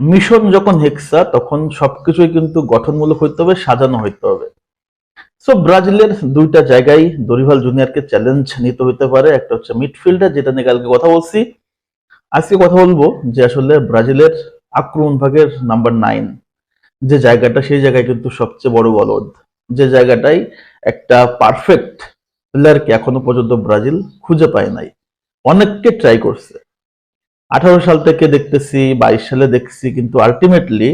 Mission যখন হেক্সা, তখন সবকিছুই কিন্তু গঠনমূলক হইতে হবে, সাজানো হইতে হবে। সো ব্রাজিলের দুইটা জায়গায় দরিভাল জুনিয়রকে চ্যালেঞ্জ নিতে হইতে পারে। একটা হচ্ছে মিডফিল্ডার যেটা নিয়ে কালকে কথা বলছি। আজকে কথা বলব যে আসলে ব্রাজিলের আক্রমণ ভাগের নাম্বার নাইন যে জায়গাটা, সেই জায়গায় কিন্তু সবচেয়ে বড় বলদ। যে জায়গাটাই একটা পারফেক্ট প্লেয়ারকে এখনও পর্যন্ত ব্রাজিল খুঁজে পায় নাই। অনেককে ট্রাই করছে। আঠারো সাল থেকে দেখতেছি, বাইশ সালে দেখছি, কিন্তু আলটিমেটলি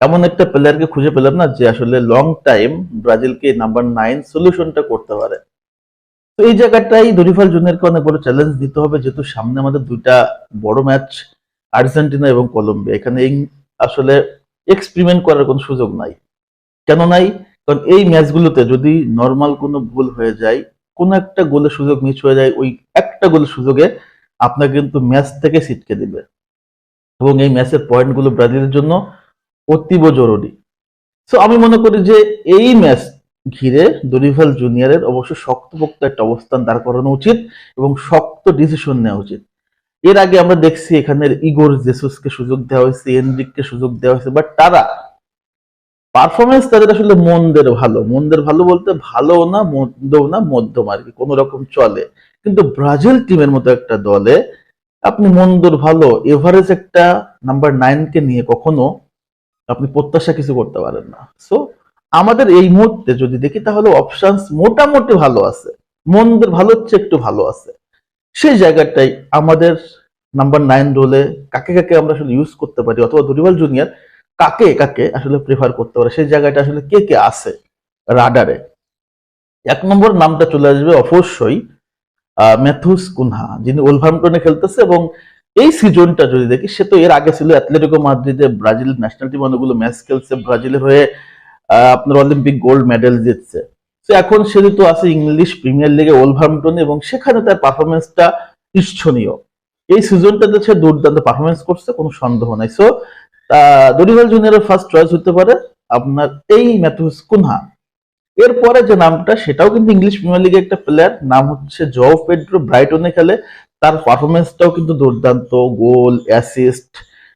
এমন একটা প্লেয়ারকে খুঁজে পেলাম না যে আসলে লং টাইম ব্রাজিলকে নাম্বার নাইন সলিউশনটা করতে পারে। তো এই জায়গাটাই দরিফাল জুনিয়রকে অনেক বড় চ্যালেঞ্জ দিতে হবে, যেহেতু সামনে আমাদের দুইটা বড় ম্যাচ আর্জেন্টিনা এবং কলম্বিয়া। এখানে এই আসলে এক্সপেরিমেন্ট করার কোনো সুযোগ নাই। কেন নাই? কারণ এই ম্যাচগুলোতে যদি নর্মাল কোনো ভুল হয়ে যায়, কোনো একটা গোলের সুযোগ মিস হয়ে যায়, ওই একটা গোলের সুযোগে আপনাকে কিন্তু ম্যাচ থেকে ছিটকে দিবে। এবং এই ম্যাচের পয়েন্টগুলো ব্রাজিলের জন্য অতীব জরুরি। সো আমি মনে করি যে এই ম্যাচ ঘিরে দরিভাল জুনিয়রের অবশ্য শক্তপোক্ত একটা অবস্থান দাঁড় করানো উচিত এবং শক্ত ডিসিশন নেওয়া উচিত। এর আগে আমরা দেখছি এখানের ইগোর জেসুসকে সুযোগ দেওয়া হয়েছে, এনরিককে সুযোগ দেওয়া হয়েছে বাট তারা পারফরমেন্স তাদের আসলে মন্দের ভালো। মন্দের ভালো বলতে ভালো না, মন্দও না, মধ্যম আর কি। কোনো রকম চলে। কিন্তু ব্রাজিল টিমের মতো একটা দলে আপনি মন্দর ভালো, এভারেজ একটা নাম্বার নাইনকে নিয়ে কখনো আপনি প্রত্যাশা কিছু করতে পারেন না। সো আমাদের এই মুহূর্তে যদি দেখি তাহলে অপশনস মোটামুটি ভালো আছে। মন্দের ভালো হচ্ছে, একটু ভালো আছে। সেই জায়গাটাই আমাদের নাম্বার নাইন রোলে কাকে কাকে আমরা আসলে ইউজ করতে পারি অথবা দুরিবাল জুনিয়র কাকে কাকে আসলে প্রেফার করতে পারে, সেই জায়গাটা আসলে কে কে আছে রাডারে? এক নম্বর নামটা চলে আসবে অবশ্যই ম্যাথুস কুনহা যিনি ওলভারহাম্পটনে খেলতেছে এবং এই সিজনটা যদি দেখি, সে তো এর আগে ছিল অ্যাথলেটিকো মাদ্রিদে ব্রাজিল ন্যাশনাল টিম অনেকগুলো ম্যাচ খেলছে, ব্রাজিলের হয়ে আপনার অলিম্পিক গোল্ড মেডেল জিতছে। তো এখন সে তো আছে ইংলিশ প্রিমিয়ার লিগে ওলভারহাম্পটনে এবং সেখানে তার পারফরমেন্সটা ইচ্ছনীয় এই সিজনটাতে সে দুর্দান্ত পারফরমেন্স করছে, কোনো সন্দেহ নাই। সো দরিভাল জুনিয়রের ফার্স্ট চয়েস হতে পারে আপনার এই ম্যাথুস কুনহা এরপরে যে নামটা, সেটাও কিন্তু ইংলিশ প্রিমিয়ার লিগে একটা প্লেয়ার নাম হচ্ছে জও পেড্রো ব্রাইটনে খেলে। তার পারফরমেন্সটাও কিন্তু দুর্দান্ত, goal assist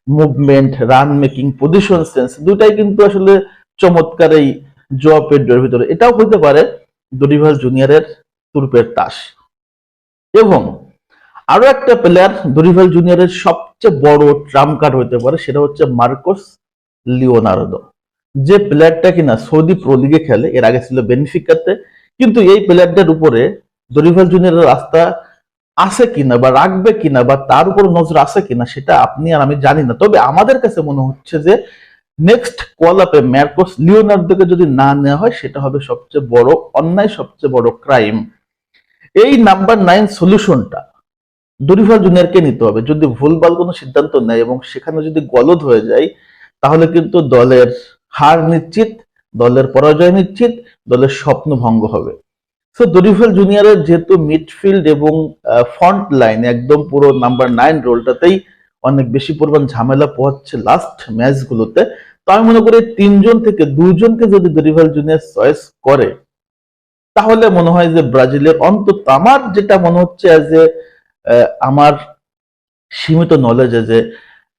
movement run making position sense দুটাই কিন্তু আসলে চমৎকার এই জো পেড্রোর ভিতরে। এটাও হতে পারে দরিভাল জুনিয়রের তুরপের তাস। এবং আরও একটা প্লেয়ার দরিভাল জুনিয়রের সবচেয়ে বড় ট্রাম কার্ড হতে পারে, সেটা হচ্ছে মার্কোস লিওনার্দো যে প্লেয়ারটা কিনা সৌদি প্রো লিগে খেলে, এর আগে ছিল বেনিফিকাতে কিন্তু এই প্লেয়ারটার উপরে দরিভাল জুনিয়রের রাস্তা আছে কিনা বা রাখবে কিনা বা তার উপর নজর আছে কিনা, সেটা আপনি আর আমি জানি না। তবে আমাদের কাছে মনে হচ্ছে যে নেক্সট কল আপে ম্যার্কোস লিওনার্দোকে যদি না নেওয়া হয়, সেটা হবে সবচেয়ে বড় অন্যায়, সবচেয়ে বড় ক্রাইম এই নাম্বার নাইন সলিউশনটা দরিভাল জুনিয়রকে নিতে হবে। যদি ভুলভাল কোনো সিদ্ধান্ত নেয় এবং সেখানে যদি গলদ হয়ে যায়, তাহলে কিন্তু দলের হার নিশ্চিত, দলের পরাজয় নিশ্চিত, দলের স্বপ্ন ভঙ্গ হবে। সো দরিফেল জুনিয়রের যেহেতু মিডফিল্ড এবং ফ্রন্ট লাইন একদম পুরো নাম্বার নাইন রোলটাতেই অনেক বেশি পরিমাণ ঝামেলা পোহাচ্ছে লাস্ট ম্যাচগুলোতে তো আমি মনে করি তিনজন থেকে দুজনকে যদি দরিভাল জুনিয়র চয়েস করে, তাহলে মনে হয় যে ব্রাজিলের অন্তত আমার যেটা মনে হচ্ছে এ আমার সীমিত নলেজে যে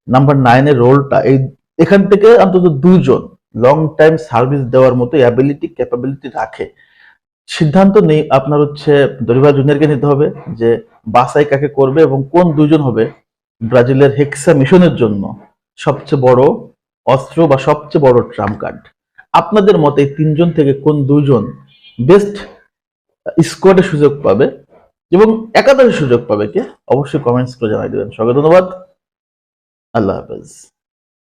নাম্বার নাইনের রোলটা এই, এখান থেকে অন্তত দুজন লং টাইম সার্ভিস দেওয়ার মতো অ্যাবিলিটি ক্যাপাবিলিটি রাখে। সিদ্ধান্ত নেই আপনার হচ্ছে দরিভা জুনিয়রকে নিতে হবে যে বাসাই কাকে করবে এবং কোন দুজন হবে ব্রাজিলের হেক্সা মিশনের জন্য সবচেয়ে বড় অস্ত্র বা সবচেয়ে বড় ট্রাম কার্ড আপনাদের মতে তিনজন থেকে কোন দুজন বেস্ট স্কোয়াডে সুযোগ পাবে এবং একাদশে সুযোগ পাবে কে? অবশ্যই কমেন্টস করে জানাই দেবেন। সবাই ধন্যবাদ। আল্লাহ হাফেজ।